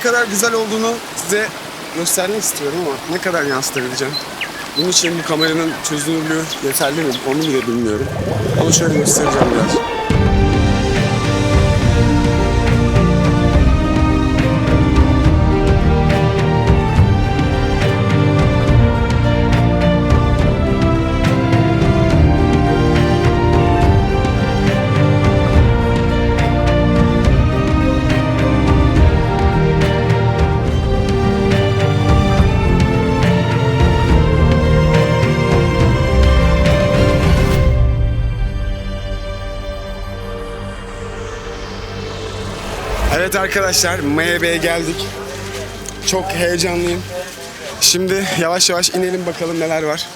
ne kadar güzel olduğunu size göstermek istiyorum ama ne kadar yansıtabileceğim. Bunun için bu kameranın çözünürlüğü yeterli mi onu bile bilmiyorum. Onu şöyle göstereceğim biraz. Evet arkadaşlar MHB'ye geldik. Çok heyecanlıyım. Şimdi yavaş yavaş inelim bakalım neler var.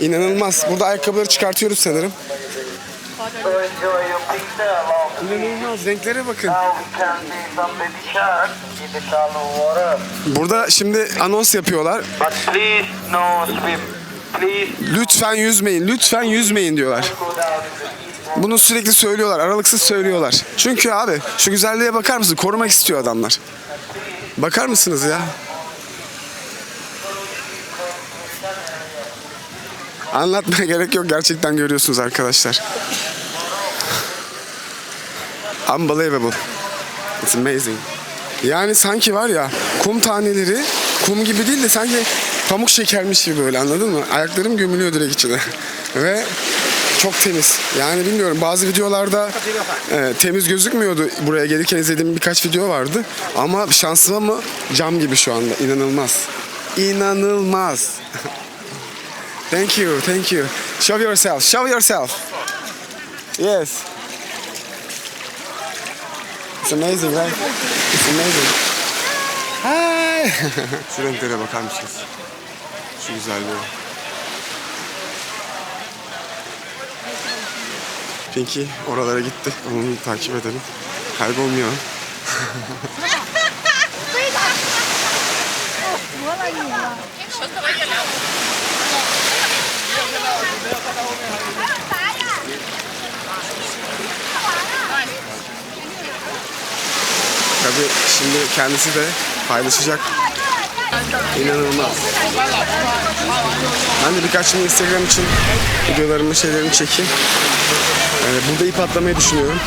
İnanılmaz. Burada ayakkabıları çıkartıyoruz sanırım. İnanılmaz. Renklere bakın. Burada şimdi anons yapıyorlar. Lütfen yüzmeyin, lütfen yüzmeyin diyorlar. Bunu sürekli söylüyorlar, aralıksız söylüyorlar. Çünkü abi şu güzelliğe bakar mısın? Korumak istiyor adamlar. Bakar mısınız ya? Anlatmaya gerek yok. Gerçekten görüyorsunuz arkadaşlar. Unbelievable. It's amazing. Yani sanki var ya kum taneleri kum gibi değil de sanki pamuk şekermiş gibi böyle anladın mı? Ayaklarım gömülüyor direkt içine. Ve çok temiz. Yani bilmiyorum bazı videolarda e, temiz gözükmüyordu. Buraya gelirken izlediğim birkaç video vardı. Ama şansıma mı cam gibi şu anda. İnanılmaz. İnanılmaz. thank you, thank you. Show yourself, show yourself. Yes. It's amazing, right? It's amazing. Hi. Şu renklere bakar mısınız? Şu güzelliğe. Pinky oralara gitti. Onu takip edelim. Kaybolmuyor. Tabii şimdi kendisi de paylaşacak. İnanılmaz. Ben de birkaç gün Instagram için videolarımı, şeylerimi çekeyim. Ee, burada ip atlamayı düşünüyorum.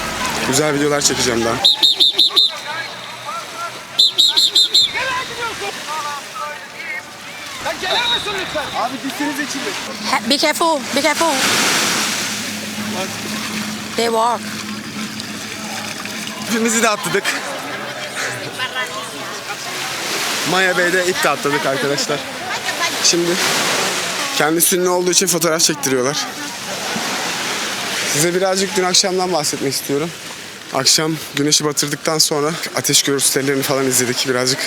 Güzel videolar çekeceğim daha. Abi gitseniz içinde. Be careful, be careful. They walk. İpimizi de atladık. Maya Bey'de ip de atladık arkadaşlar. Şimdi kendisi ünlü olduğu için fotoğraf çektiriyorlar. Size birazcık dün akşamdan bahsetmek istiyorum. Akşam güneşi batırdıktan sonra ateş gösterilerini falan izledik birazcık.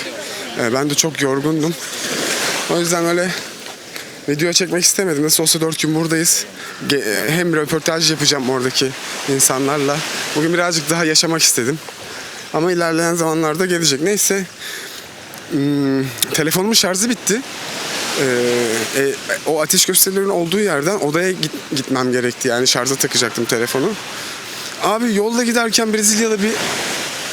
Ee, ben de çok yorgundum. O yüzden öyle video çekmek istemedim. Nasıl olsa dört gün buradayız. Hem röportaj yapacağım oradaki insanlarla. Bugün birazcık daha yaşamak istedim. Ama ilerleyen zamanlarda gelecek. Neyse. Hmm, telefonumun şarjı bitti. Ee, e, o ateş gösterilerinin olduğu yerden odaya git- gitmem gerekti. Yani şarja takacaktım telefonu. Abi yolda giderken Brezilyalı bir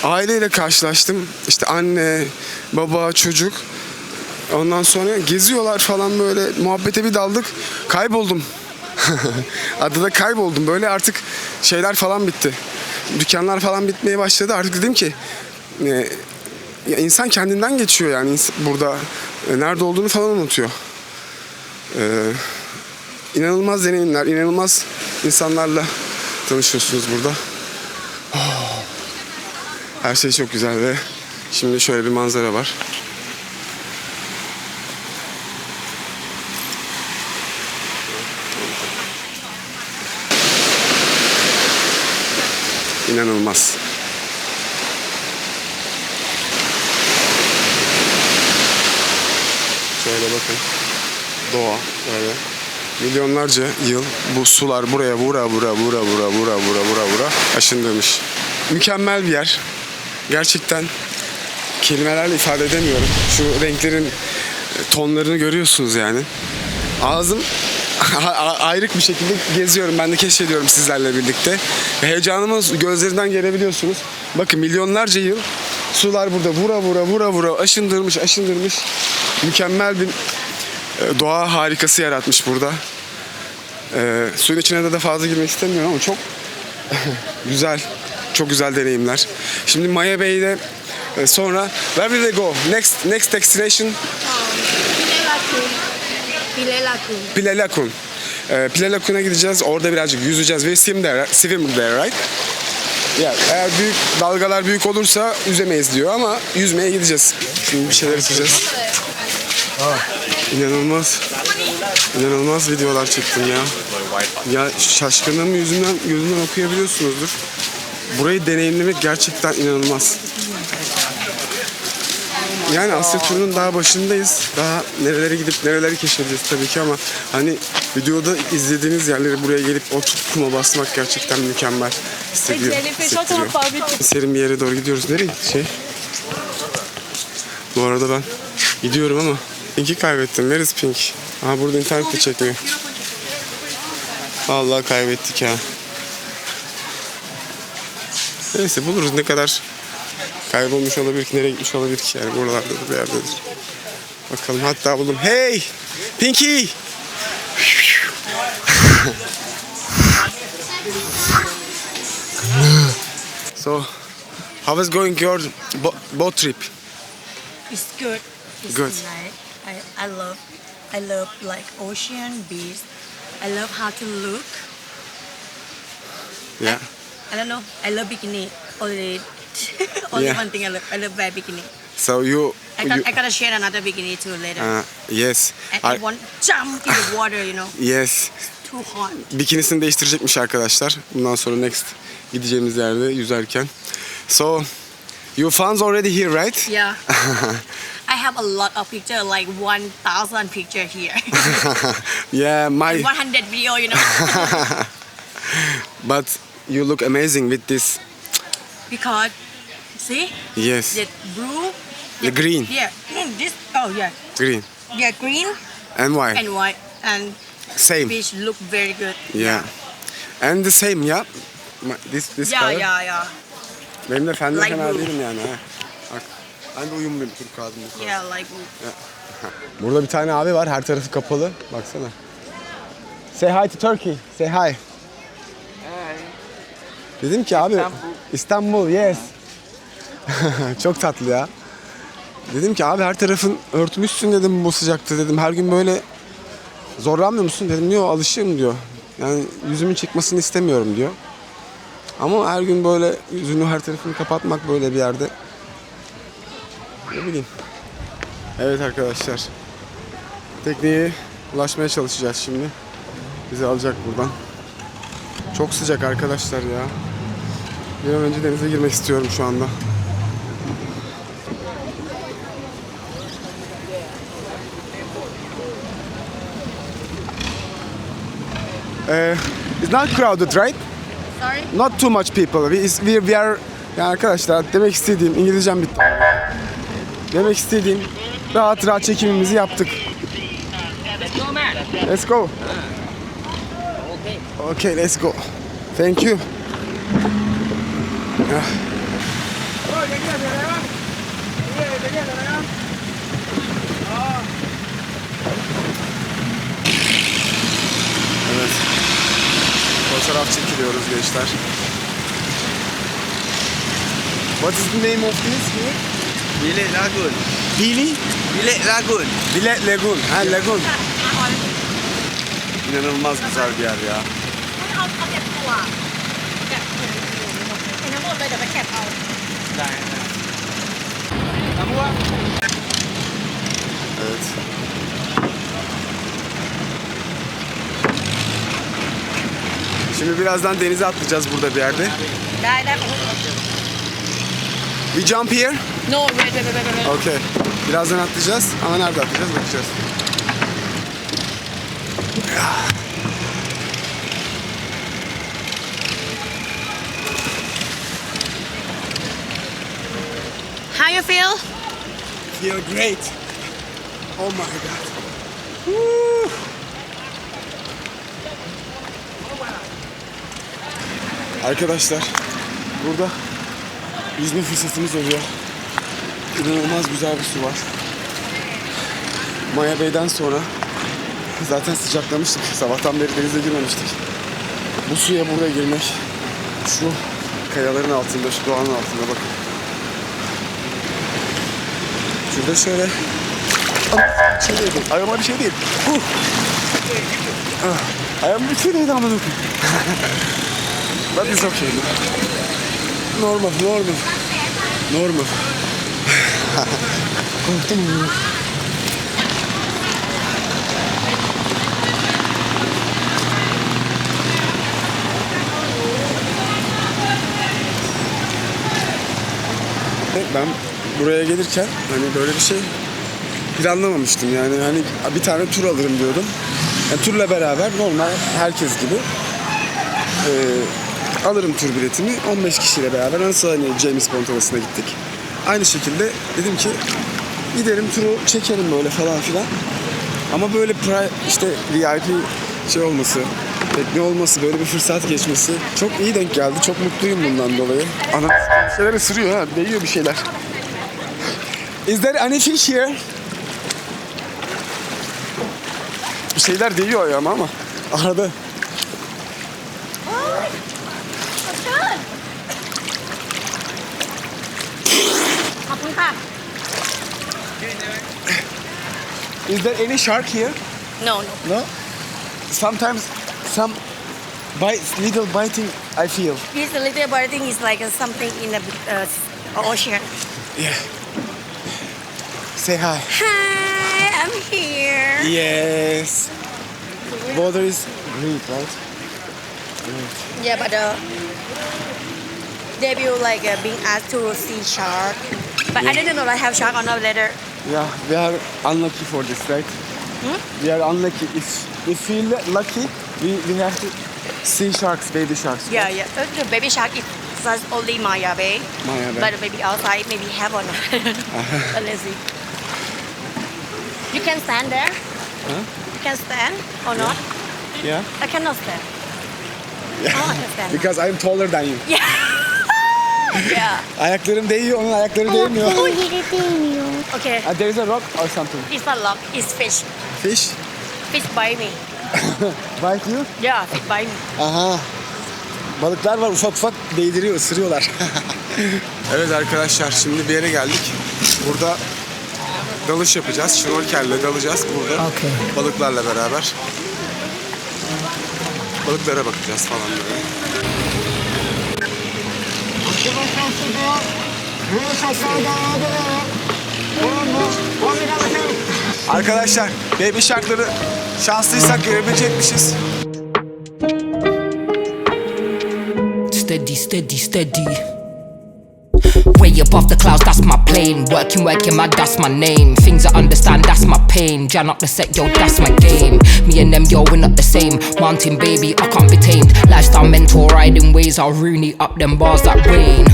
aileyle karşılaştım. İşte anne, baba, çocuk. Ondan sonra geziyorlar falan böyle muhabbete bir daldık. Kayboldum. Adada kayboldum. Böyle artık şeyler falan bitti. Dükkanlar falan bitmeye başladı. Artık dedim ki e, ya insan kendinden geçiyor yani burada e, nerede olduğunu falan unutuyor. E, inanılmaz deneyimler, inanılmaz insanlarla tanışıyorsunuz burada. Oh. Her şey çok güzel ve şimdi şöyle bir manzara var. İnanılmaz. Şöyle bakın. Doğa böyle. Milyonlarca yıl bu sular buraya vura vura vura vura vura vura vura vura aşındırmış. Mükemmel bir yer. Gerçekten kelimelerle ifade edemiyorum. Şu renklerin e, tonlarını görüyorsunuz yani. Ağzım ayrık bir şekilde geziyorum. Ben de keşfediyorum sizlerle birlikte. Ve Heyecanımı gözlerinden görebiliyorsunuz. Bakın milyonlarca yıl sular burada vura vura vura vura aşındırmış aşındırmış. Mükemmel bir e, doğa harikası yaratmış burada. E, suyun içine de, de fazla girmek istemiyorum ama çok güzel. Çok güzel deneyimler. Şimdi Maya Bay'de e, sonra where will they go? Next next destination Pile Lagoon. Pile Lagoon. Ee, Pile gideceğiz. Orada birazcık yüzeceğiz ve swim there, swim there, right? Ya eğer büyük dalgalar büyük olursa yüzemeyiz diyor ama yüzmeye gideceğiz. Şimdi bir şeyler içeceğiz. İnanılmaz. İnanılmaz videolar çektim ya. Ya şaşkınlığımı yüzünden gözünden okuyabiliyorsunuzdur. Burayı deneyimlemek gerçekten inanılmaz. Yani Asya turunun daha başındayız. Daha nerelere gidip nereleri keşfedeceğiz tabii ki ama hani videoda izlediğiniz yerleri buraya gelip oturup kuma basmak gerçekten mükemmel hissediyor. hissettiriyor. Serin bir yere doğru gidiyoruz. Nereye şey? Bu arada ben gidiyorum ama Pink'i kaybettim. Where is Pink? Aha burada internet de çekmiyor. Vallahi kaybettik ya. Neyse buluruz ne kadar kaybolmuş olabilir ki, nereye gitmiş olabilir ki yani buralarda da bir yerdedir. Bakalım hatta buldum. Hey! Pinky! so, how is going your bo- boat trip? It's good. It's Good. nice. I, I love I love like ocean, beach. I love how to look. Yeah. I don't know. I love bikini. Only only Yeah. one thing I love. I love wear bikini. So you, I got you I gotta share another bikini too later. uh, yes. and I I- want jump in the water. You know, yes. too hot. Bikinisini değiştirecekmiş arkadaşlar. Bundan sonra next gideceğimiz yerde yüzerken. So, you found already here, right? Yeah. I have a lot of picture, like one thousand picture here, yeah, my. one hundred video. You know, But you look amazing with this. because see Yes, the blue, The green. Yeah, mm, this. Oh yeah, green yeah, green and white. and white, and Same. fish look very good. Yeah. And the same, yeah. This this Yeah, color. yeah, yeah, Benim de fena blue. değilim yani. ha. Ben de uyumluyum Türk kadar. yeah. Like blue. Burada bir tane abi var. Her tarafı kapalı. Baksana. Say hi to Turkey. Say hi. Dedim ki abi İstanbul, yes. Çok tatlı ya. Dedim ki abi her tarafın örtmüşsün dedim bu sıcakta dedim. Her gün böyle zorlanmıyor musun dedim. Yok alışığım diyor. Yani yüzümün çıkmasını istemiyorum diyor. Ama her gün böyle yüzünü her tarafını kapatmak böyle bir yerde ne bileyim. Evet arkadaşlar. Tekneye ulaşmaya çalışacağız şimdi. Bizi alacak buradan. Çok sıcak arkadaşlar ya. Bir an önce denize girmek istiyorum şu anda. Uh, it's not crowded, right? Sorry. Not too much people. We, we, we are... Yani arkadaşlar demek istediğim, İngilizcem bitti. Demek istediğim rahat rahat çekimimizi yaptık. Let's go. Okay, let's go. Thank you. Evet. Fotoğraf çekiliyoruz gençler. What is the name of this here? Bilik Lagoon. Bili? Bilik Lagoon. Bile Lagoon. Ha Lagoon. İnanılmaz güzel bir yer ya. เอาเอาเก็บตัวเก็บถุงเห็นทั้งหมดเลยเดี๋ยวไปเก็บเอา Evet. Şimdi birazdan denize atlayacağız burada bir yerde. ได้ได้ We jump here. No, wait, wait, wait, wait. wait. Birazdan atlayacağız ama nerede atlayacağız bakacağız. How you feel? Feel great. Oh my god. Woo. Arkadaşlar burada yüzme fırsatımız oluyor. İnanılmaz güzel bir su var. Maya Bey'den sonra zaten sıcaklamıştık. Sabahtan beri denize girmemiştik. Bu suya burada girmek şu kayaların altında, şu doğanın altında bakın. Şurada şöyle şey değdi. Ayağıma bir şey değil. Huh. Ah, Ayağıma bir şey değdi ama dokun. That is okay. Normal, normal. Normal. Korktum ya. Ben buraya gelirken hani böyle bir şey planlamamıştım yani hani bir tane tur alırım diyordum. Yani turla beraber normal herkes gibi e, alırım tur biletimi 15 kişiyle beraber nasıl hani James Bond havasına gittik. Aynı şekilde dedim ki giderim turu çekerim böyle falan filan. Ama böyle pri- işte VIP şey olması, tekne olması, böyle bir fırsat geçmesi çok iyi denk geldi. Çok mutluyum bundan dolayı. Ana bir şeyler ısırıyor ha, değiyor bir şeyler. Is there any fish here? Bir şeyler değiyor ayağıma ama arada. Is there any shark here? No, no. No. Sometimes some bite, little biting I feel. This little biting is like something in the uh, ocean. Yeah. Say hi. Hi, I'm here. Yes. Water is great, right? Yeah, but uh, they will like uh, being asked to see shark. But I didn't know I have shark on our later. Yeah, we are unlucky for this, right? We are unlucky. If if we l- lucky, we, we have to see sharks, baby sharks. Yeah, yeah. Uh, the baby shark is just only Maya Bay. Maya Bay. But maybe outside, maybe not. But let's see. You can stand there. You can stand or not? Yeah. I cannot stand. Oh, I can stand. Because I'm taller than you. Yeah. yeah. Ayaklarım değiyor, onun ayakları değmiyor. Okay. Uh, there is a rock or something. It's not lock. It's fish. Fish. Fish bite me. Bite you? Yeah, fish bite me. Aha. Balıklar var ufak ufak değdiriyor, ısırıyorlar. evet arkadaşlar şimdi bir yere geldik. Burada dalış yapacağız. Şnorkelle dalacağız burada. Balıklarla beraber. Balıklara bakacağız falan böyle. Arkadaşlar baby sharkları şanslıysak görebilecekmişiz. Steady, steady, steady. Way above the clouds, that's my plane. Working, working, my that's my name. Things I understand, that's my pain. Jan up the set, yo, that's my game. Me and them, yo, we're not the same. Mountain baby, I can't be tamed. Lifestyle mentor, riding ways, I'll rooney up them bars like Wayne.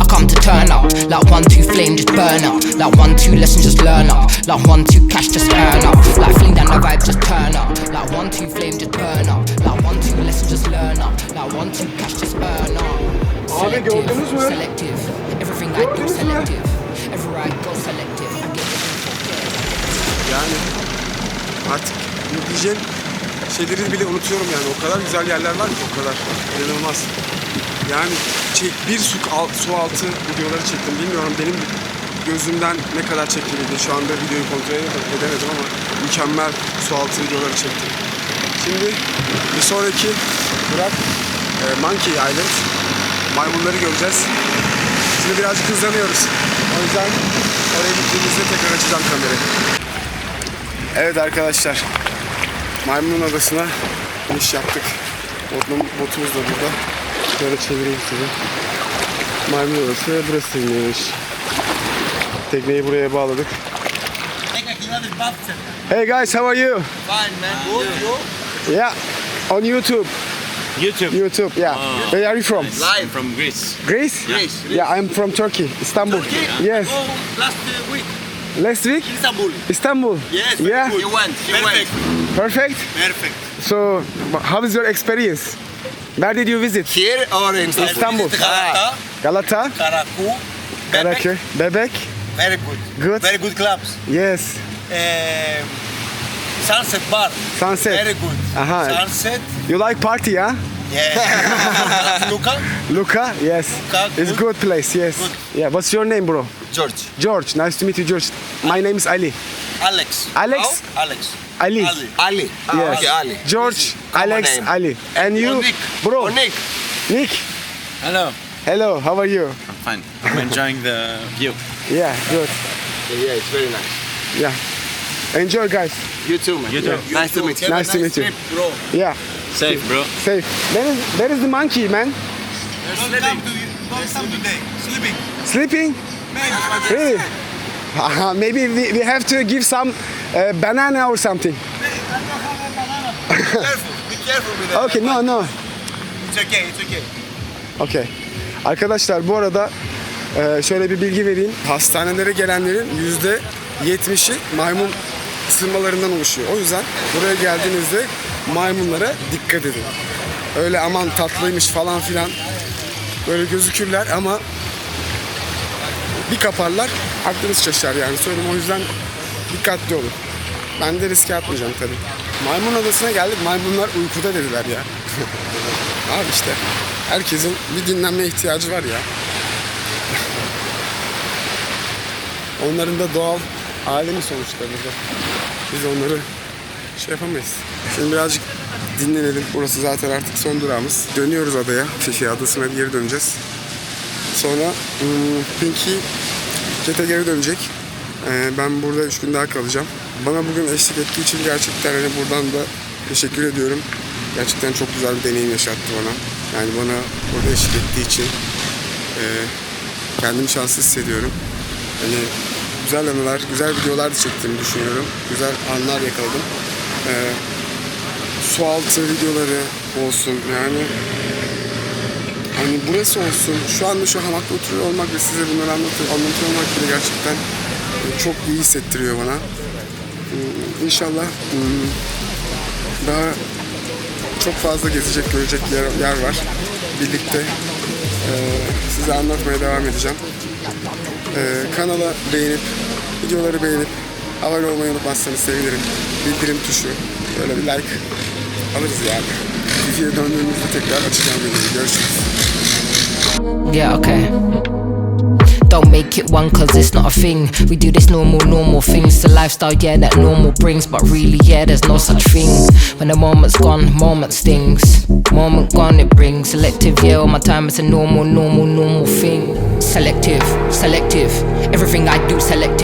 I come to turn up, like one, two flame, just burn up. Like one, two lesson, just learn up. Like one, two cash, just earn up. Like fling down the vibe, just turn up. Like one, two flame, just burn up. Like one, two lesson, just learn up. Like one, two cash, just earn up. Mü? Selective. Everything I do selective. Everywhere I go selective. I get Yani artık bu diyeceğim şeyleri bile unutuyorum yani. O kadar güzel yerler var ki o kadar. İnanılmaz. Yani çek, bir su, al, su altı videoları çektim. Bilmiyorum benim gözümden ne kadar çekildi. Şu anda videoyu kontrol edemedim ama mükemmel su altı videoları çektim. Şimdi bir sonraki durak e, Monkey Island. Maymunları göreceğiz. Şimdi birazcık hızlanıyoruz. O yüzden oraya gittiğimizde tekrar açacağım kamerayı. Evet arkadaşlar. Maymun adasına iniş yaptık. Botum, botumuz da burada. Şöyle çevireyim size. Maymun adası burasıymış. Tekneyi buraya bağladık. Hey guys, how are you? Fine, man. Good. Yeah, on YouTube. YouTube. YouTube, yeah. Where are you from? Live. From Greece. Greece? Greece. Yeah, I'm from Turkey, Istanbul. Yes. Go last uh, week. Last week, Istanbul. Istanbul. Yes. Yeah. You went. You Perfect. went. Perfect. Perfect. So, how is your experience? Where did you visit? Here or in Istanbul? Istanbul. Galata, Galata, Karaku, Bebek. Karaköy, Bebek. Very good. Good. Very good clubs. Yes. Um, Sunset Bar. Sunset. Very good. Aha. Sunset. You like party, huh? Yeah. Luca. Luca, yes. Luca, It's good. good place, yes. Good. Yeah, what's your name, bro? George. George. Nice to meet you, George. My name is Ali. Alex. Alex? How? Alex. Ali. Ali. Ali. Ah, Yes. Okay, Ali. George, Common Alex, name. Ali. And you, Oh, Nick. bro? Oh, Nick. Nick. Hello. Hello, how are you? I'm fine. I'm enjoying the view. Yeah, good. Yeah, it's very nice. Yeah. Enjoy, guys. You too, man. You too. Nice to meet you. Have a Nice to meet you. bro. Yeah, Safe, bro. safe. There is, there is the monkey, man. Don't come to don't come today. Sleeping. Sleeping? Really? Haha, Maybe we, we have to give some uh, banana or something. Careful. Be careful with that. Okay, no, no. It's okay. It's okay. Okey. Arkadaşlar bu arada e, şöyle bir bilgi vereyim. Hastanelere gelenlerin yüzde 70'i maymun ısırmalarından oluşuyor. O yüzden buraya geldiğinizde maymunlara dikkat edin. Öyle aman tatlıymış falan filan böyle gözükürler ama bir kaparlar aklınız şaşar yani söyleyeyim o yüzden dikkatli olun. Ben de riske atmayacağım tabii. Maymun adasına geldik maymunlar uykuda dediler ya. Abi işte herkesin bir dinlenme ihtiyacı var ya. Onların da doğal alemi sonuçta burada. Biz onları şey yapamayız. Şimdi birazcık dinlenelim. Burası zaten artık son durağımız. Dönüyoruz adaya. Şey, adasına geri döneceğiz. Sonra hmm, Pinky Kete geri dönecek. Ee, ben burada üç gün daha kalacağım. Bana bugün eşlik ettiği için gerçekten hani buradan da teşekkür ediyorum. Gerçekten çok güzel bir deneyim yaşattı bana. Yani bana burada eşlik ettiği için e, kendimi şanslı hissediyorum. Hani güzel anılar, güzel videolar da çektiğimi düşünüyorum. Güzel anlar yakaladım. Ee, su altı videoları olsun yani Hani burası olsun, şu anda şu hamakta oturuyor olmak ve size bunları anlatıyor, anlatıyor olmak bile gerçekten e, çok iyi hissettiriyor bana. Hmm, İnşallah hmm, daha çok fazla gezecek, görecek yer, yer var. Birlikte e, size anlatmaya devam edeceğim. E, kanala beğenip, videoları beğenip, abone olmayı unutmazsanız sevinirim. Bildirim tuşu, böyle bir like alırız yani. Videoya döndüğümüzde tekrar açacağım videoyu. Görüşürüz. Yeah, okay. Don't make it one cause it's not a thing. We do this normal, normal things. The lifestyle, yeah, that normal brings. But really, yeah, there's no such thing. When the moment's gone, moment stings. Moment gone, it brings. Selective, yeah, all my time it's a normal, normal, normal thing. Selective, selective. Everything I do, selective.